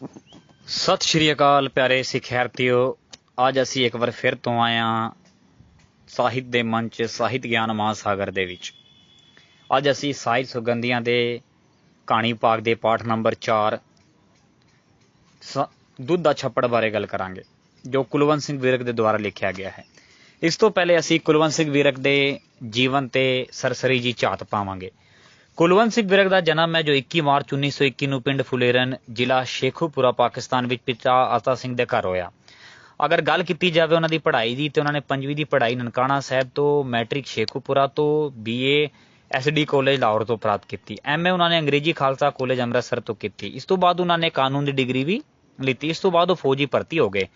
ਸਤਿ ਸ਼੍ਰੀ ਅਕਾਲ ਪਿਆਰੇ ਸਿੱਖਿਆਰਥੀਓ ਅੱਜ ਅਸੀਂ ਇੱਕ ਵਾਰ ਫਿਰ ਤੋਂ ਆਏ ਹਾਂ ਸਾਹਿਤ ਦੇ ਮੰਚ, ਸਾਹਿਤ ਗਿਆਨ ਮਹਾਸਾਗਰ ਦੇ ਵਿੱਚ। ਅੱਜ ਅਸੀਂ ਸਾਹਿਤ ਸੁਗੰਧੀਆਂ ਦੇ ਕਹਾਣੀ ਪਾਕ ਦੇ ਪਾਠ ਨੰਬਰ 4 ਦੁੱਧ ਦਾ ਛੱਪੜ ਬਾਰੇ ਗੱਲ ਕਰਾਂਗੇ, ਜੋ ਕੁਲਵੰਤ ਸਿੰਘ ਵੀਰਕ ਦੇ ਦੁਆਰਾ ਲਿਖਿਆ ਗਿਆ ਹੈ। ਇਸ ਤੋਂ ਪਹਿਲੇ ਅਸੀਂ ਕੁਲਵੰਤ ਸਿੰਘ ਵੀਰਕ ਦੇ ਜੀਵਨ ਤੇ ਸਰਸਰੀ ਜੀ ਝਾਤ ਪਾਵਾਂਗੇ। ਕੁਲਵੰਤ ਸਿੰਘ ਵਿਰਕ ਦਾ ਜਨਮ ਹੈ ਜੋ 21 ਮਾਰਚ 1921 ਨੂੰ ਪਿੰਡ ਫੁਲੇਰਨ ਜ਼ਿਲ੍ਹਾ ਸ਼ੇਖੂਪੁਰਾ, ਪਾਕਿਸਤਾਨ ਵਿੱਚ ਪਿਤਾ ਆਤਾ ਸਿੰਘ ਦੇ ਘਰ ਹੋਇਆ। ਅਗਰ ਗੱਲ ਕੀਤੀ ਜਾਵੇ ਉਹਨਾਂ ਦੀ ਪੜ੍ਹਾਈ ਦੀ, ਤੇ ਉਹਨਾਂ ਨੇ ਪੰਜਵੀਂ ਦੀ ਪੜ੍ਹਾਈ ਨਨਕਾਣਾ ਸਾਹਿਬ ਤੋਂ ਮੈਟ੍ਰਿਕ ਸ਼ੇਖੂਪੁਰਾ ਤੋਂ ਬੀਏ ਐਸਡੀ ਕਾਲਜ ਲਾਹੌਰ ਤੋਂ ਪ੍ਰਾਪਤ ਕੀਤੀ। ਐਮਏ ਉਹਨਾਂ ਨੇ ਅੰਗਰੇਜ਼ੀ ਖਾਲਸਾ ਕਾਲਜ ਅੰਮ੍ਰਿਤਸਰ ਤੋਂ ਕੀਤੀ। ਇਸ ਤੋਂ ਬਾਅਦ ਉਹਨਾਂ ਨੇ ਕਾਨੂੰਨ ਦੀ ਡਿਗਰੀ ਵੀ ਲਿੱਤੀ। ਇਸ ਤੋਂ ਬਾਅਦ ਉਹ ਫੌਜੀ ਭਰਤੀ ਹੋ ਗਏ।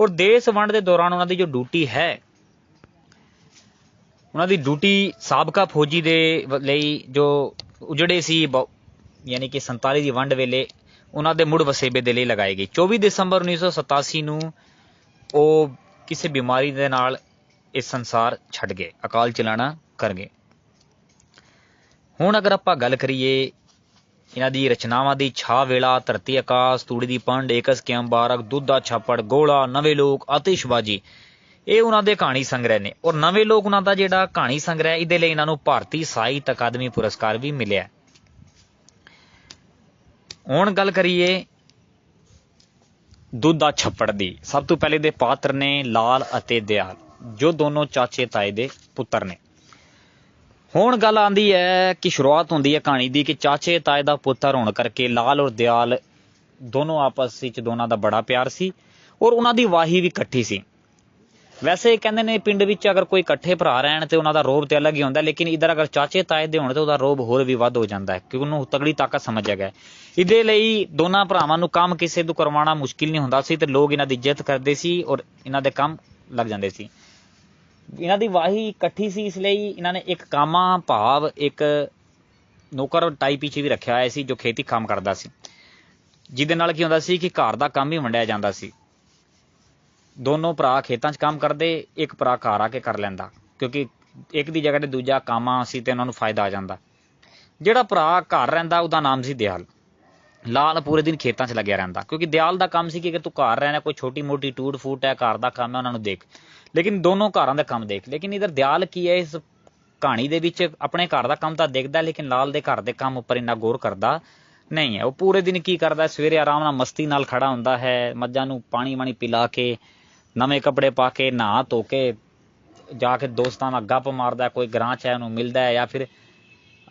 ਔਰ ਦੇਸ਼ ਵੰਡ ਦੇ ਦੌਰਾਨ ਉਹਨਾਂ ਦੀ ਜੋ ਡਿਊਟੀ ਹੈ ਉਹਨਾਂ ਦੀ ਡਿਊਟੀ ਸਾਬਕਾ ਫੌਜੀ ਦੇ ਲਈ ਜੋ ਉਜੜੇ ਸੀ ਯਾਨੀ ਕਿ 47 ਦੀ ਵੰਡ ਵੇਲੇ, ਉਹਨਾਂ ਦੇ ਮੁੜ ਵਸੇਬੇ ਦੇ ਲਈ ਲਗਾਈ ਗਈ। 24 ਦਸੰਬਰ 1987 ਨੂੰ ਉਹ ਕਿਸੇ ਬਿਮਾਰੀ ਦੇ ਨਾਲ ਇਸ ਸੰਸਾਰ ਛੱਡ ਗਏ, ਅਕਾਲ ਚਲਾਣਾ ਕਰ ਗਏ। ਹੁਣ ਅਗਰ ਆਪਾਂ ਗੱਲ ਕਰੀਏ ਇਹਨਾਂ ਦੀ ਰਚਨਾਵਾਂ ਦੀ, ਛਾ ਵੇਲਾ, ਧਰਤੀ ਆਕਾਸ਼, ਤੂੜੀ ਦੀ ਪੰਡ, ਏਕਸ ਕੇ ਅੰਬਾਰਕ ਦੁੱਧ ਦਾ ਛਾਪੜ, ਗੋਲਾ, ਨਵੇਂ ਲੋਕ, ਆਤਿਸ਼ਬਾਜੀ ਇਹ ਉਹਨਾਂ ਦੇ ਕਹਾਣੀ ਸੰਗ੍ਰਹਿ ਨੇ ਔਰ ਨਵੇਂ ਲੋਕ ਉਹਨਾਂ ਦਾ ਜਿਹੜਾ ਕਹਾਣੀ ਸੰਗ੍ਰਹਿ, ਇਹਦੇ ਲਈ ਇਹਨਾਂ ਨੂੰ ਭਾਰਤੀ ਸਾਹਿਤ ਅਕਾਦਮੀ ਪੁਰਸਕਾਰ ਵੀ ਮਿਲਿਆ ਹੁਣ ਗੱਲ ਕਰੀਏ ਦੁੱਧ ਦਾ ਛੱਪੜ ਦੀ। ਸਭ ਤੋਂ ਪਹਿਲੇ ਦੇ ਪਾਤਰ ਨੇ ਲਾਲ ਅਤੇ ਦਿਆਲ, ਜੋ ਦੋਨੋਂ ਚਾਚੇ ਤਾਏ ਦੇ ਪੁੱਤਰ ਨੇ। ਹੁਣ ਗੱਲ ਆਂਦੀ ਹੈ ਕਿ ਸ਼ੁਰੂਆਤ ਹੁੰਦੀ ਹੈ ਕਹਾਣੀ ਦੀ ਕਿ ਚਾਚੇ ਤਾਏ ਦਾ ਪੁੱਤਰ ਹੋਣ ਕਰਕੇ ਲਾਲ ਔਰ ਦਿਆਲ ਦੋਨੋਂ ਆਪਸ ਵਿੱਚ ਦੋਨਾਂ ਦਾ ਬੜਾ ਪਿਆਰ ਸੀ ਔਰ ਉਹਨਾਂ ਦੀ ਵਾਹੀ ਵੀ ਇਕੱਠੀ ਸੀ। ਵੈਸੇ ਕਹਿੰਦੇ ਨੇ ਪਿੰਡ ਵਿੱਚ ਅਗਰ ਕੋਈ ਇਕੱਠੇ ਭਰਾ ਰਹਿਣ ਤੇ ਉਹਨਾਂ ਦਾ ਰੋਬ ਤੇ ਅਲੱਗ ਹੀ ਹੁੰਦਾ, ਲੇਕਿਨ ਇਧਰ ਅਗਰ ਚਾਚੇ ਤਾਏ ਦੇ ਹੋਣ ਤੇ ਉਹਦਾ ਰੋਬ ਹੋਰ ਵੀ ਵੱਧ ਹੋ ਜਾਂਦਾ ਹੈ, ਕਿਉਂਕਿ ਉਹਨੂੰ ਤਗੜੀ ਤਾਕਤ ਸਮਝਿਆ ਗਿਆ ਇਹਦੇ ਲਈ ਦੋਨਾਂ ਭਰਾਵਾਂ ਨੂੰ ਕੰਮ ਕਿਸੇ ਤੋਂ ਕਰਵਾਉਣਾ ਮੁਸ਼ਕਿਲ ਨਹੀਂ ਹੁੰਦਾ ਸੀ ਤੇ ਲੋਕ ਇਹਨਾਂ ਦੀ ਇੱਜ਼ਤ ਕਰਦੇ ਸੀ ਔਰ ਇਹਨਾਂ ਦੇ ਕੰਮ ਲੱਗ ਜਾਂਦੇ ਸੀ। ਇਹਨਾਂ ਦੀ ਵਾਹੀ ਇਕੱਠੀ ਸੀ, ਇਸ ਲਈ ਇਹਨਾਂ ਨੇ ਇੱਕ ਕਾਮਾ ਭਾਵ, ਇੱਕ ਨੌਕਰ ਟਾਈਪ ਪਿੱਛੇ ਵੀ ਰੱਖਿਆ ਹੋਇਆ ਸੀ ਜੋ ਖੇਤੀ ਕੰਮ ਕਰਦਾ ਸੀ। ਜਿਹਦੇ ਨਾਲ ਕੀ ਹੁੰਦਾ ਸੀ ਕਿ ਘਰ ਦਾ ਕੰਮ ਵੀ ਵੰਡਿਆ ਜਾਂਦਾ ਸੀ। ਦੋਨੋਂ ਭਰਾ ਖੇਤਾਂ 'ਚ ਕੰਮ ਕਰਦੇ, ਇੱਕ ਭਰਾ ਘਰ ਆ ਕੇ ਕਰ ਲੈਂਦਾ, ਕਿਉਂਕਿ ਇੱਕ ਦੀ ਜਗ੍ਹਾ ਤੇ ਦੂਜਾ ਕਾਮਾ ਸੀ ਤੇ ਉਹਨਾਂ ਨੂੰ ਫਾਇਦਾ ਆ ਜਾਂਦਾ। ਜਿਹੜਾ ਭਰਾ ਘਰ ਰਹਿੰਦਾ, ਉਹਦਾ ਨਾਮ ਸੀ ਦਿਆਲ। ਲਾਲ ਪੂਰੇ ਦਿਨ ਖੇਤਾਂ 'ਚ ਲੱਗਿਆ ਰਹਿੰਦਾ, ਕਿਉਂਕਿ ਦਿਆਲ ਦਾ ਕੰਮ ਸੀ ਕਿ ਅਗਰ ਤੂੰ ਘਰ ਰਹਿਣਾ, ਕੋਈ ਛੋਟੀ ਮੋਟੀ ਟੂਟ ਫੂਟ ਹੈ, ਘਰ ਦਾ ਕੰਮ ਹੈ, ਉਹਨਾਂ ਨੂੰ ਦੇਖ। ਲੇਕਿਨ ਦੋਨੋਂ ਘਰਾਂ ਦਾ ਕੰਮ ਦੇਖ। ਲੇਕਿਨ ਇਧਰ ਦਿਆਲ ਕੀ ਹੈ, ਇਸ ਕਹਾਣੀ ਦੇ ਵਿੱਚ ਆਪਣੇ ਘਰ ਦਾ ਕੰਮ ਤਾਂ ਦੇਖਦਾ, ਲੇਕਿਨ ਲਾਲ ਦੇ ਘਰ ਦੇ ਕੰਮ ਉੱਪਰ ਇੰਨਾ ਗੌਰ ਕਰਦਾ ਨਹੀਂ ਹੈ। ਉਹ ਪੂਰੇ ਦਿਨ ਕੀ ਕਰਦਾ, ਸਵੇਰੇ ਆਰਾਮ ਨਾਲ ਮਸਤੀ ਨਾਲ ਖੜਾ ਹੁੰਦਾ ਹੈ, ਮੱਝਾਂ ਨੂੰ ਪਾਣੀ ਵਾਣੀ ਪਿਲਾ ਕੇ ਨਵੇਂ ਕੱਪੜੇ ਪਾ ਕੇ, ਨਹਾ ਧੋ ਕੇ, ਜਾ ਕੇ ਦੋਸਤਾਂ ਨਾਲ ਗੱਪ ਮਾਰਦਾ, ਕੋਈ ਗਰਾਂ ਚ ਉਹਨੂੰ ਮਿਲਦਾ ਹੈ ਜਾਂ ਫਿਰ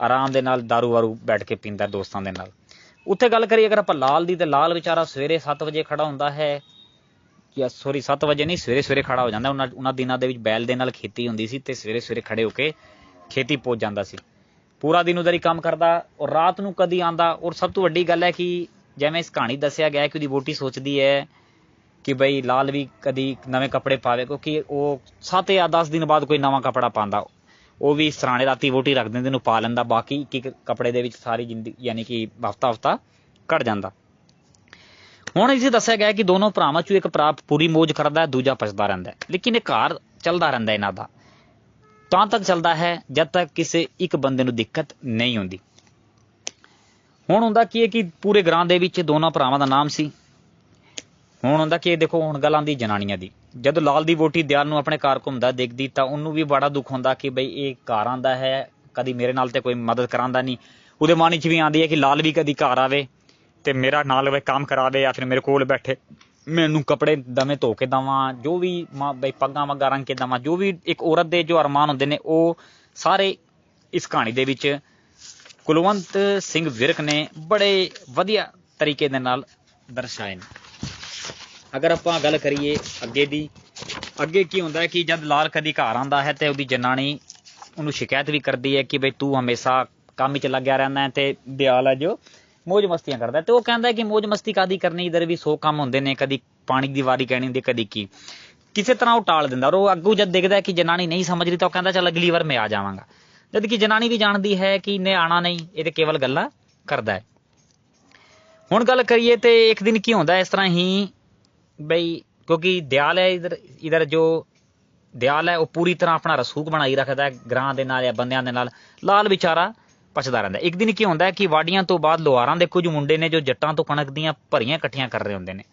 ਆਰਾਮ ਦੇ ਨਾਲ दारू ਵਾਰੂ ਬੈਠ ਕੇ ਪੀਂਦਾ ਦੋਸਤਾਂ ਦੇ ਨਾਲ। ਉੱਥੇ ਗੱਲ ਕਰੀਏ, ਅਗਰ ਆਪਾਂ ਲਾਲ ਦੀ, ਤੇ ਲਾਲ ਵਿਚਾਰਾ ਸਵੇਰੇ 7 ਵਜੇ ਖੜਾ ਹੁੰਦਾ ਹੈ, ਜਾਂ ਸੌਰੀ 7 ਵਜੇ ਨਹੀਂ, ਸਵੇਰੇ ਸਵੇਰੇ ਖੜਾ ਹੋ ਜਾਂਦਾ ਉਹਨਾਂ ਉਹਨਾਂ ਦਿਨਾਂ ਦੇ ਵਿੱਚ ਬੈਲ ਦੇ ਨਾਲ ਖੇਤੀ ਹੁੰਦੀ ਸੀ ਤੇ ਸਵੇਰੇ ਸਵੇਰੇ ਖੜੇ ਹੋ ਕੇ ਖੇਤੀ ਪਹੁੰਚ ਜਾਂਦਾ ਸੀ। ਪੂਰਾ ਦਿਨ ਉਧਰ ਹੀ ਕੰਮ ਕਰਦਾ, ਔਰ ਰਾਤ ਨੂੰ ਕਦੀ ਆਂਦਾ ਔਰ ਸਭ ਤੋਂ ਵੱਡੀ ਗੱਲ ਹੈ ਕਿ ਜਿਵੇਂ ਇਸ ਕਹਾਣੀ ਦੱਸਿਆ ਗਿਆ ਕਿ ਉਹਦੀ ਵੋਟੀ ਸੋਚਦੀ ਹੈ ਕਿ ਬਈ ਲਾਲ ਵੀ ਕਦੀ ਨਵੇਂ ਕੱਪੜੇ ਪਾਵੇ, ਕਿਉਂਕਿ ਉਹ 7 ਜਾਂ 10 ਦਿਨ ਬਾਅਦ ਕੋਈ ਨਵਾਂ ਕੱਪੜਾ ਪਾਉਂਦਾ। ਉਹ ਵੀ ਸਰਾਣੇ ਰਾਤੀ ਵੋਟੀ ਰੱਖ ਦਿੰਦੇ ਨੂੰ ਪਾ ਲੈਂਦਾ, ਬਾਕੀ ਇੱਕ ਇੱਕ ਕੱਪੜੇ ਦੇ ਵਿੱਚ ਸਾਰੀ ਜ਼ਿੰਦਗੀ, ਯਾਨੀ ਕਿ ਹਫਤਾ ਹਫਤਾ ਕੱਢ ਜਾਂਦਾ। ਹੁਣ ਇਸੇ ਦੱਸਿਆ ਗਿਆ ਕਿ ਦੋਨੋਂ ਭਰਾਵਾਂ ਚੋਂ ਇੱਕ ਭਰਾ ਪੂਰੀ ਮੋਜ ਕਰਦਾ ਦੂਜਾ ਪਛਦਾ ਰਹਿੰਦਾ ਲੇਕਿਨ ਇਹ ਘਰ ਚੱਲਦਾ ਰਹਿੰਦਾ ਇਹਨਾਂ ਦਾ। ਤਾਂ ਤੱਕ ਚੱਲਦਾ ਹੈ, ਜਦ ਤੱਕ ਕਿਸੇ ਇੱਕ ਬੰਦੇ ਨੂੰ ਦਿੱਕਤ ਨਹੀਂ ਹੁੰਦੀ। ਹੁਣ ਹੁੰਦਾ ਕੀ ਹੈ ਕਿ ਪੂਰੇ ਗ੍ਰਾਂ ਦੇ ਵਿੱਚ ਦੋਨਾਂ ਭਰਾਵਾਂ ਦਾ ਨਾਮ ਸੀ। ਹੁਣ ਹੁੰਦਾ ਕਿ ਇਹ ਦੇਖੋ, ਹੁਣ ਗੱਲ ਆਂਦੀ ਜਨਾਨੀਆਂ ਦੀ। ਜਦ ਲਾਲ ਦੀ ਵੋਟੀ ਦਿਆਲ ਨੂੰ ਆਪਣੇ ਘਰ ਘੁੰਮਦਾ, ਦੇਖਦੀ ਤਾਂ ਉਹਨੂੰ ਵੀ ਬੜਾ ਦੁੱਖ ਹੁੰਦਾ ਕਿ ਬਈ ਇਹ ਘਰ ਆਂਦਾ ਹੈ, ਕਦੀ ਮੇਰੇ ਨਾਲ ਤੇ ਕੋਈ ਮਦਦ ਕਰਾਂਦਾ ਨਹੀਂ। ਉਹਦੇ ਮਨ 'ਚ ਵੀ ਆਂਦੀ ਹੈ ਕਿ ਲਾਲ ਵੀ ਕਦੀ ਘਰ ਆਵੇ ਤੇ ਮੇਰਾ ਨਾਲ ਵੇ ਕੰਮ ਕਰਾਵੇ ਜਾਂ ਫਿਰ ਮੇਰੇ ਕੋਲ ਬੈਠੇ। ਮੈਨੂੰ ਕੱਪੜੇ ਦਵੇਂ ਧੋ ਕੇ ਦਵਾਂ, ਜੋ ਵੀ ਮਾਂ ਬਈ ਪੱਗਾਂ ਵਗਾਂ ਰੰਗ ਕੇ ਦਵਾਂ, ਜੋ ਵੀ ਇੱਕ ਔਰਤ ਦੇ ਜੋ ਅਰਮਾਨ ਹੁੰਦੇ ਨੇ, ਉਹ ਸਾਰੇ ਇਸ ਕਹਾਣੀ ਦੇ ਵਿੱਚ ਕੁਲਵੰਤ ਸਿੰਘ ਵਿਰਕ ਨੇ ਬੜੇ ਵਧੀਆ ਤਰੀਕੇ ਦੇ ਨਾਲ ਦਰਸਾਏ ਨੇ। ਅਗਰ ਆਪਾਂ ਗੱਲ ਕਰੀਏ ਅੱਗੇ ਦੀ, ਅੱਗੇ ਕੀ ਹੁੰਦਾ ਹੈ ਕਿ ਜਦ ਲਾਲ ਕਦੀ ਘਰ ਆਂਦਾ ਹੈ ਤੇ ਉਹਦੀ ਜਨਾਨੀ ਉਹਨੂੰ ਸ਼ਿਕਾਇਤ ਵੀ ਕਰਦੀ ਹੈ ਕਿ ਬਈ ਤੂੰ ਹਮੇਸ਼ਾ ਕੰਮ ਚ ਲੱਗਿਆ ਰਹਿੰਦਾ ਤੇ ਦਿਆਲ ਹੈ ਜੋ ਮौज ਮਸਤੀਆਂ ਕਰਦਾ ਤੇ ਉਹ ਕਹਿੰਦਾ ਕਿ ਮौज ਮਸਤੀ ਕਾਦੀ ਕਰਨੀ, ਇਧਰ ਵੀ 100 ਕੰਮ ਹੁੰਦੇ ਨੇ, ਕਦੀ ਪਾਣੀ ਦੀ ਵਾਰੀ ਕਹਿਣੀ ਹੁੰਦੀ, ਕਦੀ ਕੀ। ਕਿਸੇ ਤਰ੍ਹਾਂ ਉਹ ਟਾਲ ਦਿੰਦਾ ਔਰ ਉਹ ਅੱਗੂ ਜਦ ਦੇਖਦਾ ਕਿ ਜਨਾਨੀ ਨਹੀਂ ਸਮਝ ਰਹੀ ਤਾਂ ਉਹ ਕਹਿੰਦਾ, ਚੱਲ ਅਗਲੀ ਵਾਰ ਮੈਂ ਆ ਜਾਵਾਂਗਾ। ਜਦ ਕਿ ਜਨਾਨੀ ਵੀ ਜਾਣਦੀ ਹੈ ਕਿ ਇਹਨੇ ਆਣਾ ਨਹੀਂ, ਇਹ ਤੇ ਕੇਵਲ ਗੱਲਾਂ ਕਰਦਾ ਹੈ। ਹੁਣ ਗੱਲ ਕਰੀਏ ਤੇ ਇੱਕ ਦਿਨ ਕੀ ਹੁੰਦਾ ਇਸ ਤਰ੍ਹਾਂ ਹੀ ਬਈ, ਕਿਉਂਕਿ ਦਿਆਲ ਹੈ ਇਧਰ ਇਧਰ ਜੋ ਦਿਆਲ ਹੈ, ਉਹ ਪੂਰੀ ਤਰ੍ਹਾਂ ਆਪਣਾ ਰਸੂਖ ਬਣਾਈ ਰੱਖਦਾ ਹੈ, ਗ੍ਰਾਂ ਦੇ ਨਾਲ ਜਾਂ ਬੰਦਿਆਂ ਦੇ ਨਾਲ। ਲਾਲ ਵਿਚਾਰਾ ਪਛਦਾ ਰਹਿੰਦਾ ਇੱਕ ਦਿਨ ਕੀ ਹੁੰਦਾ ਹੈ ਕਿ ਵਾਡੀਆਂ ਤੋਂ ਬਾਅਦ ਲੋਹਾਰਾਂ ਦੇ ਕੁਝ ਮੁੰਡੇ ਨੇ ਜੋ ਜੱਟਾਂ ਤੋਂ ਕਣਕ ਦੀਆਂ ਭਰੀਆਂ ਇਕੱਠੀਆਂ ਕਰ ਰਹੇ ਹੁੰਦੇ ਨੇ।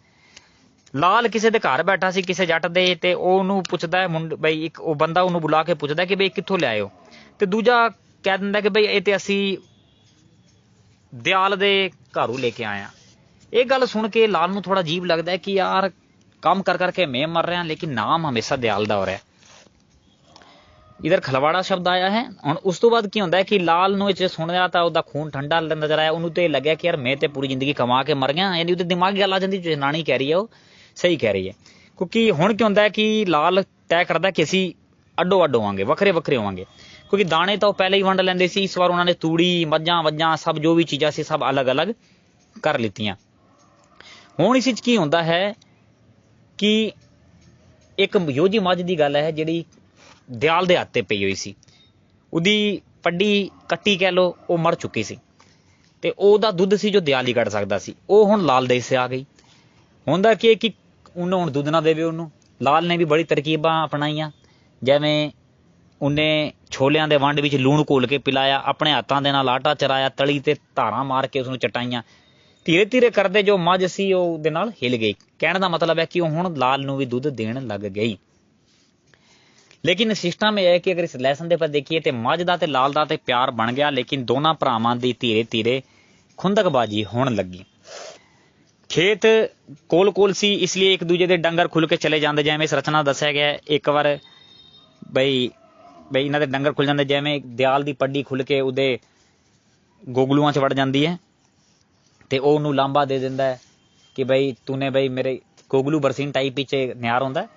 ਲਾਲ ਕਿਸੇ ਦੇ ਘਰ ਬੈਠਾ ਸੀ, ਕਿਸੇ ਜੱਟ ਦੇ, ਤੇ ਉਹ ਉਹਨੂੰ ਪੁੱਛਦਾ ਹੈ, ਮੁੰਡ, ਬਈ ਇੱਕ ਉਹ ਬੰਦਾ ਉਹਨੂੰ ਬੁਲਾ ਕੇ ਪੁੱਛਦਾ ਕਿ ਬਈ ਕਿੱਥੋਂ ਲਿਆਏ ਹੋ ਤੇ ਦੂਜਾ ਕਹਿ ਦਿੰਦਾ ਕਿ ਬਈ ਇਹ ਤੇ ਅਸੀਂ ਦਿਆਲ ਦੇ ਘਰੋਂ ਲੈ ਕੇ ਆਏ ਆ ਇਹ ਗੱਲ ਸੁਣ ਕੇ ਲਾਲ ਨੂੰ ਥੋੜਾ ਅਜੀਬ ਲੱਗਦਾ ਹੈ ਕਿ ਯਾਰ ਕੰਮ ਕਰ ਕਰਕੇ ਮੈਂ ਮਰ ਰਿਹਾ, ਲੇਕਿਨ ਨਾਮ ਹਮੇਸ਼ਾ ਦਿਆਲ ਦਾ ਹੋ ਰਿਹਾ ਇਧਰ ਖਲਵਾੜਾ ਸ਼ਬਦ ਆਇਆ ਹੈ। ਹੁਣ ਉਸ ਤੋਂ ਬਾਅਦ ਕੀ ਹੁੰਦਾ ਹੈ ਕਿ ਲਾਲ ਨੂੰ ਇਹ 'ਚ ਸੁਣਿਆ ਤਾਂ ਉਹਦਾ ਖੂਨ ਠੰਡਾ ਨਜ਼ਰ ਆਇਆ। ਉਹਨੂੰ ਤੇ ਲੱਗਿਆ ਕਿ ਯਾਰ ਮੈਂ ਤੇ ਪੂਰੀ ਜ਼ਿੰਦਗੀ ਕਮਾ ਕੇ ਮਰ ਗਿਆ। ਯਾਨੀ ਉਹਦੇ ਦਿਮਾਗੀ ਗੱਲ ਆ ਜਾਂਦੀ, ਜੋ ਨਾਣੀ ਕਹਿ ਰਹੀ ਹੈ ਉਹ, ਸਹੀ ਕਹਿ ਰਹੀ ਹੈ। ਕਿਉਂਕਿ ਹੁਣ ਕੀ ਹੁੰਦਾ ਹੈ ਕਿ ਲਾਲ ਤੈਅ ਕਰਦਾ ਕਿ ਅਸੀਂ ਅੱਡੋ ਅੱਡ ਹੋਵਾਂਗੇ, ਵੱਖਰੇ ਵੱਖਰੇ ਹੋਵਾਂਗੇ। ਕਿਉਂਕਿ ਦਾਣੇ ਤਾਂ ਉਹ ਪਹਿਲਾਂ ਹੀ ਵੰਡ ਲੈਂਦੇ ਸੀ, ਇਸ ਵਾਰ ਉਹਨਾਂ ਨੇ ਤੂੜੀ, ਮੱਝਾਂ, ਵੱਜਾਂ, ਸਭ ਜੋ ਵੀ ਚੀਜ਼ਾਂ ਸੀ, ਸਭ ਅਲੱਗ-ਅਲੱਗ ਕਰ ਲਿੱਤੀਆਂ। ਹੁਣ ਇਸ ਵਿੱਚ ਕੀ ਹੁੰਦਾ ਹੈ ਕਿ ਇੱਕ ਯੋਜੀ ਮੱਝ ਦੀ ਗੱਲ ਹੈ ਜਿਹੜੀ ਦਿਆਲ ਦੇ ਹੱਥ ਤੇ ਪਈ ਹੋਈ ਸੀ। ਉਹਦੀ ਪੱਡੀ ਕੱਟੀ ਕਹਿ ਲੋ ਉਹ ਮਰ ਚੁੱਕੀ ਸੀ। ਤੇ ਉਹਦਾ ਦੁੱਧ ਸੀ ਜੋ ਦਿਆਲ ਹੀ ਕੱਢ ਸਕਦਾ ਸੀ। ਉਹ ਹੁਣ ਲਾਲ ਦੇ ਹਿੱਸੇ ਆ ਗਈ। ਹੁੰਦਾ ਕੀ ਹੈ ਕਿ ਉਹਨੂੰ ਹੁਣ ਦੁੱਧ ਨਾ ਦੇਵੇ ਉਹਨੂੰ। ਲਾਲ ਨੇ ਵੀ ਬੜੀ ਤਰਕੀਬਾਂ ਅਪਣਾਈਆਂ। ਜਿਵੇਂ ਉਹਨੇ ਛੋਲਿਆਂ ਦੇ ਵੰਡ ਵਿੱਚ ਲੂਣ ਘੋਲ ਕੇ ਪਿਲਾਇਆ, ਆਪਣੇ ਹੱਥਾਂ ਦੇ ਨਾਲ ਆਟਾ ਚਰਾਇਆ, ਤਲੀ ਤੇ ਧਾਰਾਂ ਮਾਰ ਕੇ ਉਸ ਨੂੰ ਚਟਾਈਆਂ। ਧੀਰੇ ਧੀਰੇ ਕਰਦੇ ਜੋ ਮੱਝ ਸੀ, ਉਹ ਉਹਦੇ ਨਾਲ ਹਿਲ ਗਈ। ਕਹਿਣ ਦਾ ਮਤਲਬ ਹੈ ਕਿ ਉਹ ਹੁਣ ਲਾਲ ਨੂੰ ਵੀ ਦੁੱਧ ਦੇਣ ਲੱਗ ਗਈ। ਲੇਕਿਨ ਸਿਸਟਮ ਇਹ ਹੈ ਕਿ ਅਗਰ ਇਸ ਲੈਸਨ ਦੇ ਪਰ ਦੇਖੀਏ ਤੇ ਮੱਝ ਦਾ ਤੇ ਲਾਲ ਦਾ ਤੇ ਪਿਆਰ ਬਣ ਗਿਆ, ਲੇਕਿਨ ਦੋਨਾਂ ਭਰਾਵਾਂ ਦੀ ਧੀਰੇ ਧੀਰੇ ਖੁੰਦਕਬਾਜੀ ਹੋਣ ਲੱਗੀ। ਖੇਤ ਕੋਲ ਕੋਲ ਸੀ, ਇਸ ਲਈ ਇੱਕ ਦੂਜੇ ਦੇ ਡੰਗਰ ਖੁੱਲ ਕੇ ਚਲੇ ਜਾਂਦੇ, ਜਿਵੇਂ ਇਸ ਰਚਨਾ ਦੱਸਿਆ ਗਿਆ ਇੱਕ ਵਾਰ ਬਈ ਬਈ ਇਹਨਾਂ ਦੇ ਡੰਗਰ ਖੁੱਲ ਜਾਂਦੇ, ਜਿਵੇਂ ਦਿਆਲ ਦੀ ਪੱਡੀ ਖੁੱਲ ਕੇ ਉਹਦੇ ਗੋਗਲੂਆਂ 'ਚ ਵੜ ਜਾਂਦੀ ਹੈ। ਤੇ ਉਹ ਉਹਨੂੰ ਲਾਂਬਾ ਦੇ ਦਿੰਦਾ ਹੈ ਕਿ ਬਈ ਤੂੰ ਨੇ ਬਈ ਮੇਰੇ ਗੋਗਲੂ ਬਰਸੀਨ ਟਾਈਪ ਵਿੱਚ ਨਿਆਰ ਹੁੰਦਾ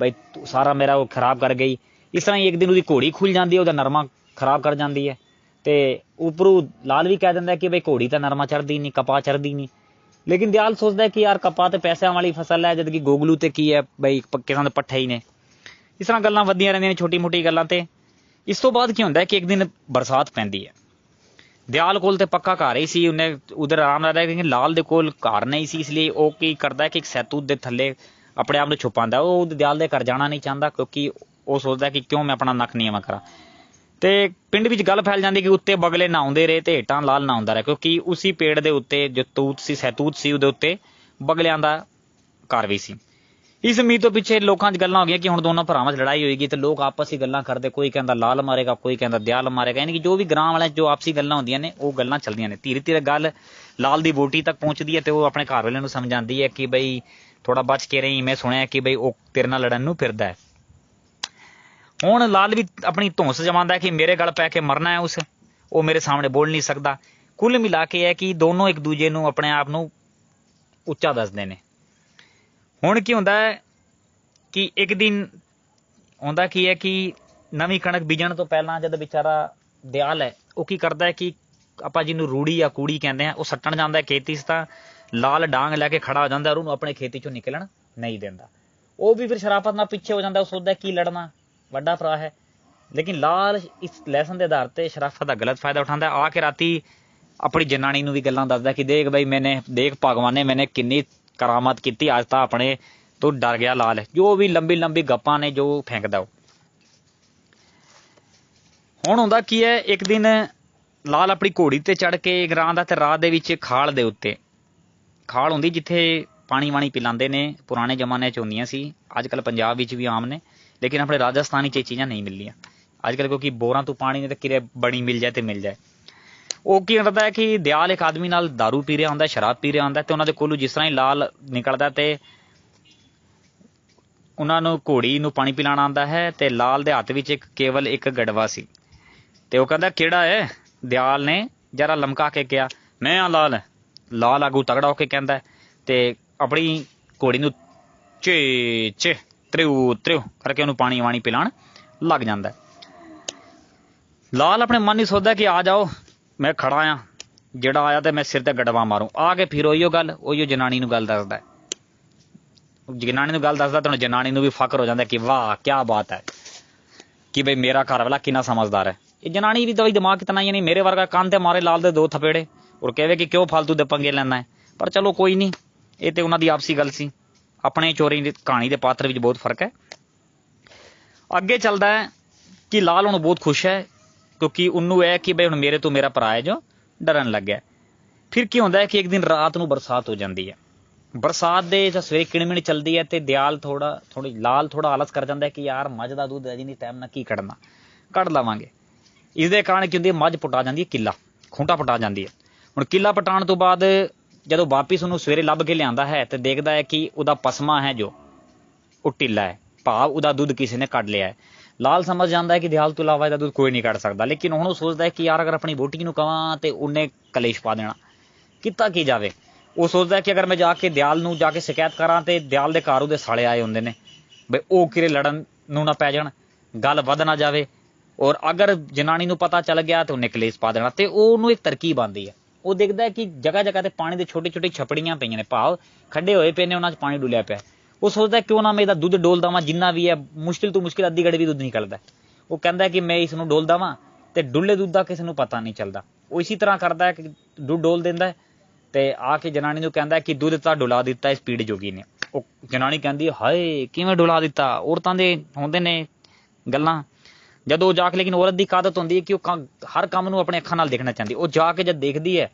ਬਈ ਤੂੰ ਸਾਰਾ ਮੇਰਾ ਉਹ ਖਰਾਬ ਕਰ ਗਈ। ਇਸ ਤਰ੍ਹਾਂ ਹੀ ਇੱਕ ਦਿਨ ਉਹਦੀ ਘੋੜੀ ਖੁੱਲ ਜਾਂਦੀ ਹੈ, ਉਹਦਾ ਨਰਮਾ ਖਰਾਬ ਕਰ ਜਾਂਦੀ ਹੈ। ਤੇ ਉੱਪਰੋਂ ਲਾਲ ਵੀ ਕਹਿ ਦਿੰਦਾ ਕਿ ਬਈ ਘੋੜੀ ਤਾਂ ਨਰਮਾ ਚੜਦੀ ਨਹੀਂ, ਕਪਾਹ ਚੜਦੀ ਨਹੀਂ। ਲੇਕਿਨ ਦਿਆਲ ਸੋਚਦਾ ਕਿ ਯਾਰ ਕਪਾਹ ਤੇ ਪੈਸਿਆਂ ਵਾਲੀ ਫਸਲ ਹੈ, ਜਦਕਿ ਗੋਗਲੂ ਤੇ ਕੀ ਹੈ, ਬਈ ਪ- ਕਿਸਾਨ ਦੇ ਪੱਠੇ ਹੀ ਨੇ। ਇਸ ਤਰ੍ਹਾਂ ਗੱਲਾਂ ਵੱਧਦੀਆਂ ਰਹਿੰਦੀਆਂ ਨੇ ਛੋਟੀ ਮੋਟੀ ਗੱਲਾਂ ਤੇ। ਇਸ ਤੋਂ ਬਾਅਦ ਕੀ ਹੁੰਦਾ ਕਿ ਇੱਕ ਦਿਨ ਬਰਸਾਤ ਪੈਂਦੀ ਹੈ। ਦਿਆਲ ਕੋਲ ਤੇ ਪੱਕਾ ਘਰ ਹੀ ਸੀ, ਉਹਨੇ ਉਧਰ ਆਰਾਮ ਨਾਲ ਰਹਿ ਕਿ ਲਾਲ ਦੇ ਕੋਲ ਘਰ ਨਹੀਂ ਸੀ, ਇਸ ਲਈ ਉਹ ਕੀ ਕਰਦਾ ਕਿ ਇੱਕ ਸੈਤੂਤ ਦੇ ਥੱਲੇ ਆਪਣੇ ਆਪ ਨੂੰ ਛੁਪਾਉਂਦਾ। ਉਹ ਦਿਆਲ ਦੇ ਘਰ ਜਾਣਾ ਨਹੀਂ ਚਾਹੁੰਦਾ ਕਿਉਂਕਿ ਉਹ ਸੋਚਦਾ ਕਿ ਕਿਉਂ ਮੈਂ ਆਪਣਾ ਨੱਕ ਨੀਵਾਂ ਕਰਾਂ। ਤੇ ਪਿੰਡ ਵਿੱਚ ਗੱਲ ਫੈਲ ਜਾਂਦੀ ਕਿ ਉੱਤੇ ਬਗਲੇ ਨਹਾਉਂਦੇ ਰਹੇ ਤੇ ਹੇਠਾਂ ਲਾਲ ਨਹਾਉਂਦਾ ਰਿਹਾ ਕਿਉਂਕਿ ਉਸੇ ਪੇੜ ਦੇ ਉੱਤੇ ਜੋ ਤੂਤ ਸੀ, ਸੈਤੂਤ ਸੀ, ਉਹਦੇ ਉੱਤੇ ਬਗਲਿਆਂ ਦਾ ਘਰ ਵੀ ਸੀ। ਇਸ ਉਮੀਦ ਤੋਂ ਪਿੱਛੇ ਲੋਕਾਂ 'ਚ ਗੱਲਾਂ ਹੋ ਗਈਆਂ ਕਿ ਹੁਣ ਦੋਨਾਂ ਭਰਾਵਾਂ 'ਚ ਲੜਾਈ ਹੋਏਗੀ ਤੇ ਲੋਕ ਆਪਸ 'ਚ ਗੱਲਾਂ ਕਰਦੇ, ਕੋਈ ਕਹਿੰਦਾ ਲਾਲ ਮਾਰੇਗਾ, ਕੋਈ ਕਹਿੰਦਾ ਦਿਆਲ ਮਾਰੇਗਾ। ਯਾਨੀ ਕਿ ਜੋ ਵੀ ਗ੍ਰਾਮ ਵਾਲਿਆਂ 'ਚ ਜੋ ਆਪਸੀ ਗੱਲਾਂ ਹੁੰਦੀਆਂ ਨੇ, ਉਹ ਗੱਲਾਂ ਚੱਲਦੀਆਂ ਨੇ। ਧੀਰੇ ਧੀਰੇ ਗੱਲ ਲਾਲ ਦੀ ਬੋਟੀ ਤੱਕ ਪਹੁੰਚਦੀ ਹੈ ਤੇ ਉਹ ਆਪਣੇ ਘਰ ਵਾਲਿਆਂ ਨੂੰ ਸਮਝਾਉਂਦੀ ਹੈ ਕਿ ਬਈ ਥੋੜਾ ਬਚ ਕੇ ਰਹੀ। ਮੈਂ ਸੁਣਿਆ ਕਿ ਬਈ ਉਹ ਤੇਰੇ ਨਾਲ ਲੜਨ ਨੂੰ ਫਿਰਦਾ ਹੈ। ਹੁਣ ਲਾਲ ਵੀ ਆਪਣੀ ਧੌਂਸ ਜਮਾਉਂਦਾ ਕਿ ਮੇਰੇ ਗਲ ਪੈ ਕੇ ਮਰਨਾ ਹੈ ਉਸ। ਉਹ ਮੇਰੇ ਸਾਹਮਣੇ ਬੋਲ ਨਹੀਂ ਸਕਦਾ। ਕੁੱਲ ਮਿਲਾ ਕੇ ਹੈ ਕਿ ਦੋਨੋਂ ਇੱਕ ਦੂਜੇ ਨੂੰ ਆਪਣੇ ਆਪ ਨੂੰ ਉੱਚਾ ਦੱਸਦੇ ਨੇ। ਹੁਣ ਕੀ ਹੁੰਦਾ ਹੈ ਕਿ ਇੱਕ ਦਿਨ ਹੁੰਦਾ ਕੀ ਹੈ ਕਿ ਨਵੀਂ ਕਣਕ ਬੀਜਣ ਤੋਂ ਪਹਿਲਾਂ ਜਦ ਵਿਚਾਰਾ ਦਿਆਲ ਹੈ, ਉਹ ਕੀ ਕਰਦਾ ਹੈ ਕਿ ਆਪਾਂ ਜਿਹਨੂੰ ਰੂੜੀ ਜਾਂ ਕੂੜੀ ਕਹਿੰਦੇ ਆ ਉਹ ਸੱਟਣ ਜਾਂਦਾ ਹੈ ਖੇਤੀ 'ਚ ਤਾਂ ਲਾਲ ਡਾਂਗ ਲੈ ਕੇ ਖੜਾ ਹੋ ਜਾਂਦਾ ਔਰ ਉਹਨੂੰ ਆਪਣੇ ਖੇਤੀ 'ਚੋਂ ਨਿਕਲਣ ਨਹੀਂ ਦਿੰਦਾ। ਉਹ ਵੀ ਫਿਰ ਸ਼ਰਾਫਤ ਨਾਲ ਪਿੱਛੇ ਹੋ ਜਾਂਦਾ, ਉਹ ਸੋਚਦਾ ਕੀ ਲੜਨਾ, ਵੱਡਾ ਭਰਾ ਹੈ। ਲੇਕਿਨ ਲਾਲ ਇਸ ਲੈਸਨ ਦੇ ਆਧਾਰ ਤੇ ਸ਼ਰਾਫਤ ਦਾ ਗਲਤ ਫਾਇਦਾ ਉਠਾਉਂਦਾ ਆ ਕੇ ਰਾਤੀ ਆਪਣੀ ਜਨਾਨੀ ਨੂੰ ਵੀ ਗੱਲਾਂ ਦੱਸਦਾ ਕਿ ਦੇਖ ਬਈ, ਮੈਨੇ, ਦੇਖ ਭਗਵਾਨ ਨੇ ਮੈਨੇ ਕਿੰਨੀ ਕਰਾਮਤ ਕੀਤੀ, ਅੱਜ ਤਾਂ ਆਪਣੇ ਤੋਂ ਡਰ ਗਿਆ ਲਾਲ। ਜੋ ਵੀ ਲੰਬੀ ਲੰਬੀ ਗੱਪਾਂ ਨੇ ਜੋ ਫੈਂਕਦਾ ਉਹ। ਹੁਣ ਹੁੰਦਾ ਕੀ ਹੈ, ਇੱਕ ਦਿਨ ਲਾਲ ਆਪਣੀ ਘੋੜੀ ਤੇ ਚੜ ਕੇ ਗਰਾਂ ਦਾ ਤੇ ਰਾਹ ਦੇ ਵਿੱਚ ਖਾਲ ਦੇ ਉੱਤੇ। ਖਾਲ ਹੁੰਦੀ ਜਿੱਥੇ ਪਾਣੀ ਵਾਣੀ ਪਿਲਾਉਂਦੇ ਨੇ, ਪੁਰਾਣੇ ਜ਼ਮਾਨੇ 'ਚ ਹੁੰਦੀਆਂ ਸੀ ਅੱਜ ਕੱਲ ਪੰਜਾਬ ਵਿੱਚ ਵੀ ਆਮ ਨੇ, ਲੇਕਿਨ ਆਪਣੇ ਰਾਜਸਥਾਨੀ 'ਚ ਇਹ ਚੀਜ਼ਾਂ ਨਹੀਂ ਮਿਲਦੀਆਂ। ਅੱਜ ਕੱਲ ਕਿਉਂਕਿ ਬੋਰਾਂ ਤੋਂ ਪਾਣੀ ਨੇ ਤਾਂ ਕਿਰੇ ਬਣੀ ਮਿਲ ਜਾਏ ਤੇ ਮਿਲ ਜਾਏ। ਉਹ ਕੀ ਕਰਦਾ ਹੈ ਕਿ ਦਿਆਲ ਇੱਕ ਆਦਮੀ ਨਾਲ दारू ਪੀ ਰਿਹਾ ਹੁੰਦਾ, ਸ਼ਰਾਬ ਪੀ ਰਿਹਾ ਹੁੰਦਾ ਤੇ ਉਹਨਾਂ ਦੇ ਕੋਲੋਂ ਜਿਸ ਤਰ੍ਹਾਂ ਹੀ ਲਾਲ ਨਿਕਲਦਾ ਤੇ ਉਹਨਾਂ ਨੂੰ ਘੋੜੀ ਨੂੰ ਪਾਣੀ ਪਿਲਾਣਾ ਆਉਂਦਾ ਹੈ ਤੇ ਲਾਲ ਦੇ ਹੱਥ ਵਿੱਚ ਇੱਕ ਕੇਵਲ ਇੱਕ ਗੜਵਾ ਸੀ। ਤੇ ਉਹ ਕਹਿੰਦਾ, ਕਿਹੜਾ ਹੈ? ਦਿਆਲ ਨੇ ਜਰਾ ਲਮਕਾ ਕੇ ਕਿਹਾ, ਮੈਂ ਆ ਲਾਲ। ਲਾਲ ਆਗੂ ਤਗੜਾ ਹੋ ਕੇ ਕਹਿੰਦਾ ਤੇ ਆਪਣੀ ਘੋੜੀ ਨੂੰ ਚੇ ਚੇ ਤ੍ਰਿਉ ਤ੍ਰਿਉ ਕਰਕੇ ਉਹਨੂੰ ਪਾਣੀ ਵਾਣੀ ਪਿਲਾਣ ਲੱਗ ਜਾਂਦਾ। ਲਾਲ ਆਪਣੇ ਮਨ ਹੀ ਸੋਚਦਾ ਕਿ ਆ ਜਾਓ ਮੈਂ ਖੜਾ ਆ, ਜਿਹੜਾ ਆਇਆ ਤੇ ਮੈਂ ਸਿਰ ਤੇ ਗੜਵਾ ਮਾਰੂ। ਆ ਕੇ ਫਿਰ ਉਹੀਓ ਗੱਲ ਉਹੀਓ ਜਨਾਨੀ ਨੂੰ ਗੱਲ ਦੱਸਦਾ ਜਨਾਨੀ ਨੂੰ ਗੱਲ ਦੱਸਦਾ ਤਾਂ ਹੁਣ ਜਨਾਨੀ ਨੂੰ ਵੀ ਫਖਰ ਹੋ ਜਾਂਦਾ ਕਿ ਵਾਹ ਕੀ ਬਾਤ ਹੈ। ਕਿ ਬਈ ਮੇਰਾ ਘਰ ਵਾਲਾ ਕਿੰਨਾ ਸਮਝਦਾਰ ਹੈ। ਇਹ ਜਨਾਨੀ ਵੀ ਦਵਾਈ ਦਿਮਾਗ ਕਿਤਨਾ ਹੀ ਨਹੀਂ ਮੇਰੇ ਵਰਗਾ ਕੰਨ ਤੇ ਮਾਰੇ ਲਾਲ ਦੇ ਦੋ ਥਪੇੜੇ। ਔਰ ਕਹਵੇ ਕਿ ਕਿਉਂ ਫालतू ਦੇ ਪੰਗੇ ਲੈਣਾ ਹੈ। ਪਰ ਚਲੋ ਕੋਈ ਨਹੀਂ ਇਹ ਤੇ ਉਹਨਾਂ ਦੀ ਆਪਸੀ ਗੱਲ ਸੀ। ਆਪਣੇ ਚੋਰੀ ਦੀ ਕਹਾਣੀ ਦੇ ਪਾਤਰ ਵਿੱਚ ਬਹੁਤ ਫ਼ਰਕ ਹੈ। ਅੱਗੇ ਚੱਲਦਾ ਹੈ ਕਿ ਲਾਲ ਹੁਣ ਬਹੁਤ ਖੁਸ਼ ਹੈ। ਕਿਉਂਕਿ ਉਹਨੂੰ ਇਹ ਕਿ ਬਈ ਹੁਣ ਮੇਰੇ ਤੋਂ ਮੇਰਾ ਭਰਾ ਹੈ ਜੋ, ਡਰਨ ਲੱਗਿਆ ਫਿਰ ਕੀ ਹੁੰਦਾ ਹੈ ਕਿ ਇੱਕ ਦਿਨ ਰਾਤ ਨੂੰ ਬਰਸਾਤ ਹੋ ਜਾਂਦੀ ਹੈ। ਬਰਸਾਤ ਦੇ ਜਦ ਸਵੇਰੇ ਕਿਣਮਿਣ ਚੱਲਦੀ ਹੈ ਤੇ ਦਿਆਲ ਥੋੜਾ ਥੋੜੀ ਲਾਲ ਥੋੜਾ ਆਲਸ ਕਰ ਜਾਂਦਾ ਹੈ ਕਿ ਯਾਰ ਮੱਝ ਦਾ ਦੁੱਧ ਅਜੇ ਨਹੀਂ ਟਾਈਮ ਨਾਲ ਕੀ ਕੱਢਣਾ ਕੱਢ ਲਵਾਂਗੇ। ਇਸ ਦੇ ਕਾਰਨ ਕੀ ਹੁੰਦੀ ਹੈ, ਮੱਝ ਪਟਾ ਜਾਂਦੀ ਹੈ, ਕਿੱਲਾ। ਖੁੰਟਾ ਪਟਾ ਜਾਂਦੀ ਹੈ। ਹੁਣ ਕਿੱਲਾ ਪਟਾਉਣ ਤੋਂ ਬਾਅਦ ਜਦੋਂ ਵਾਪਿਸ ਉਹਨੂੰ ਸਵੇਰੇ ਲੱਭ ਕੇ ਲਿਆਂਦਾ ਹੈ ਤੇ ਦੇਖਦਾ ਹੈ ਕਿ ਉਹਦਾ ਪਸਮਾ ਹੈ ਜੋ, ਉਹ ਢਿੱਲਾ ਹੈ। ਭਾਵ ਉਹਦਾ ਦੁੱਧ ਕਿਸੇ ਨੇ ਕੱਢ ਲਿਆ ਹੈ। ਲਾਲ ਸਮਝ ਜਾਂਦਾ ਹੈ ਕਿ ਦਿਆਲ ਤੋਂ ਇਲਾਵਾ ਇਹਦਾ ਦੁੱਧ ਕੋਈ ਨਹੀਂ ਕੱਢ ਸਕਦਾ। ਲੇਕਿਨ ਹੁਣ ਉਹ ਸੋਚਦਾ ਹੈ ਕਿ ਯਾਰ ਅਗਰ ਆਪਣੀ ਵੋਟੀ ਨੂੰ ਕਵਾਂ ਤੇ ਉਹਨੇ ਕਲੇਸ਼ ਪਾ ਦੇਣਾ, ਕੀਤਾ ਕੀ ਜਾਵੇ? ਉਹ ਸੋਚਦਾ ਕਿ ਅਗਰ ਮੈਂ ਜਾ ਕੇ ਦਿਆਲ ਨੂੰ ਜਾ ਕੇ ਸ਼ਿਕਾਇਤ ਕਰਾਂ ਤੇ ਦਿਆਲ ਦੇ ਘਰ ਉਹਦੇ ਸਾਲੇ ਆਏ ਹੁੰਦੇ ਨੇ, ਬਈ ਉਹ ਕਿਰੇ ਲੜਨ ਨੂੰ ਨਾ ਪੈ ਜਾਣ, ਗੱਲ ਵੱਧ ਨਾ ਜਾਵੇ, ਔਰ ਅਗਰ ਜਨਾਨੀ ਨੂੰ ਪਤਾ ਚੱਲ ਗਿਆ ਤੇ ਉਹਨੇ ਕਲੇਸ਼ ਪਾ ਦੇਣਾ, ਤੇ ਉਹ ਉਹਨੂੰ ਇੱਕ ਤਰਕੀਬ ਆਂਦੀ ਹੈ। ਉਹ ਦੇਖਦਾ ਹੈ ਕਿ ਜਗ੍ਹਾ ਜਗ੍ਹਾ ਤੇ ਪਾਣੀ ਦੇ ਛੋਟੇ ਛੋਟੇ ਛਪੜੀਆਂ ਪਈਆਂ ਨੇ। ਭਾਵ ਖੱਡੇ ਹੋਏ ਪਏ ਨੇ, ਉਹਨਾਂ 'ਚ ਪਾਣੀ ਡੁੱਲਿਆ ਪਿਆ। ਉਹ ਸੋਚਦਾ ਕਿਉਂ ਨਾ ਮੈਂ ਇਹਦਾ ਦੁੱਧ ਡੋਲ ਦਵਾਂ, ਜਿੰਨਾ ਵੀ ਹੈ, ਮੁਸ਼ਕਿਲ ਤੋਂ ਮੁਸ਼ਕਿਲ ਅੱਧੀ ਘੜੀ ਵੀ ਦੁੱਧ ਨਿਕਲਦਾ ਉਹ ਕਹਿੰਦਾ ਕਿ ਮੈਂ ਇਸ ਨੂੰ ਡੋਲ ਦਵਾਂ ਤੇ ਡੁੱਲੇ ਦੁੱਧ ਦਾ ਕਿਸੇ ਨੂੰ ਪਤਾ ਨਹੀਂ ਚੱਲਦਾ। ਉਹ ਇਸੇ ਤਰ੍ਹਾਂ ਕਰਦਾ ਹੈ ਕਿ ਦੁੱਧ ਡੋਲ ਦਿੰਦਾ ਤੇ ਆ ਕੇ ਜਨਾਨੀ ਨੂੰ ਕਹਿੰਦਾ ਕਿ ਦੁੱਧ ਤਾਂ ਡੁਲਾ ਦਿੱਤਾ ਇਸ ਪੀੜ ਜੋਗੀ ਨੇ। ਉਹ ਜਨਾਨੀ ਕਹਿੰਦੀ ਹਾਏ, ਕਿਵੇਂ ਡੁਲਾ ਦਿੱਤਾ? ਔਰਤਾਂ ਦੇ ਹੁੰਦੇ ਨੇ ਗੱਲਾਂ। ਜਦੋਂ ਉਹ ਜਾ ਕੇ, ਲੇਕਿਨ ਔਰਤ ਦੀ ਕਾਦਤ ਹੁੰਦੀ ਹੈ ਕਿ ਉਹ ਕੰਮ- ਹਰ ਕੰਮ ਨੂੰ ਆਪਣੇ ਅੱਖਾਂ ਨਾਲ ਦੇਖਣਾ ਚਾਹੁੰਦੀ ਉਹ ਜਾ ਕੇ ਜਦ ਦੇਖਦੀ ਹੈ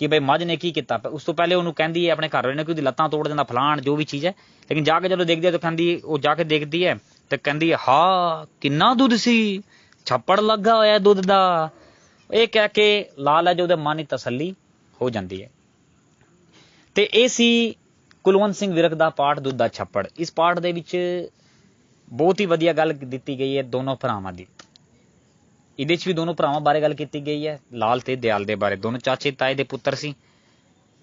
ਕਿ ਬਈ ਮੱਝ ਨੇ ਕੀ ਕੀਤਾ? ਉਸ ਤੋਂ ਪਹਿਲੇ ਉਹਨੂੰ ਕਹਿੰਦੀ ਹੈ ਆਪਣੇ ਘਰ ਵਾਲੇ ਨੇ ਕਿ ਉਹਦੀ ਲੱਤਾਂ ਤੋੜ ਦਿੰਦਾ ਫਲਾਣ, ਜੋ ਵੀ ਚੀਜ਼ ਹੈ। ਲੇਕਿਨ ਜਾ ਕੇ ਜਦੋਂ ਦੇਖਦੀ ਹੈ ਤਾਂ ਕਹਿੰਦੀ, ਉਹ ਜਾ ਕੇ ਦੇਖਦੀ ਹੈ ਤੇ ਕਹਿੰਦੀ ਹੈ, ਹਾਂ, ਕਿੰਨਾ ਦੁੱਧ ਸੀ? ਛੱਪੜ ਲੱਗਾ ਹੋਇਆ ਦੁੱਧ ਦਾ। ਇਹ ਕਹਿ ਕੇ ਲਾਲ ਹੈ ਜੋ ਉਹਦੇ ਮਨ ਦੀ ਤਸੱਲੀ ਹੋ ਜਾਂਦੀ ਹੈ। ਤੇ ਇਹ ਸੀ ਕੁਲਵੰਤ ਸਿੰਘ ਵਿਰਕ ਦਾ ਪਾਠ ਦੁੱਧ ਦਾ ਛੱਪੜ। ਇਸ ਪਾਠ ਦੇ ਵਿੱਚ ਬਹੁਤ ਹੀ ਵਧੀਆ ਗੱਲ ਦਿੱਤੀ ਗਈ ਹੈ ਦੋਨੋਂ ਭਰਾਵਾਂ ਦੀ। ਇਹਦੇ 'ਚ ਵੀ ਦੋਨੋਂ ਭਰਾਵਾਂ ਬਾਰੇ ਗੱਲ ਕੀਤੀ ਗਈ ਹੈ, ਲਾਲ ਤੇ ਦਿਆਲ ਦੇ ਬਾਰੇ। ਦੋਨੋਂ ਚਾਚੇ ਤਾਏ ਦੇ ਪੁੱਤਰ ਸੀ।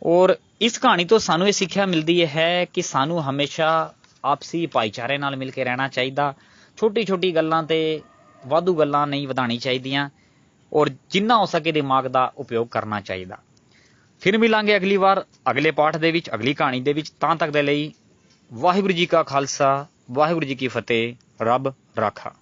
ਔਰ ਇਸ ਕਹਾਣੀ ਤੋਂ ਸਾਨੂੰ ਇਹ ਸਿੱਖਿਆ ਮਿਲਦੀ ਹੈ ਕਿ ਸਾਨੂੰ ਹਮੇਸ਼ਾ ਆਪਸੀ ਭਾਈਚਾਰੇ ਨਾਲ ਮਿਲ ਕੇ ਰਹਿਣਾ ਚਾਹੀਦਾ। ਛੋਟੀ ਛੋਟੀ ਗੱਲਾਂ ਤੇ ਵਾਧੂ ਗੱਲਾਂ ਨਹੀਂ ਵਧਾਣੀ ਚਾਹੀਦੀਆਂ ਔਰ ਜਿੰਨਾ ਹੋ ਸਕੇ ਦਿਮਾਗ ਦਾ ਉਪਯੋਗ ਕਰਨਾ ਚਾਹੀਦਾ। ਫਿਰ ਮਿਲਾਂਗੇ ਅਗਲੀ ਵਾਰ, ਅਗਲੇ ਪਾਠ ਦੇ ਵਿੱਚ, ਅਗਲੀ ਕਹਾਣੀ ਦੇ ਵਿੱਚ। ਤਾਂ ਤੱਕ ਦੇ ਲਈ ਵਾਹਿਗੁਰੂ ਜੀ ਕਾ ਖਾਲਸਾ, ਵਾਹਿਗੁਰੂ ਜੀ ਕੀ ਫਤਿਹ, ਰੱਬ ਰਾਖਾ।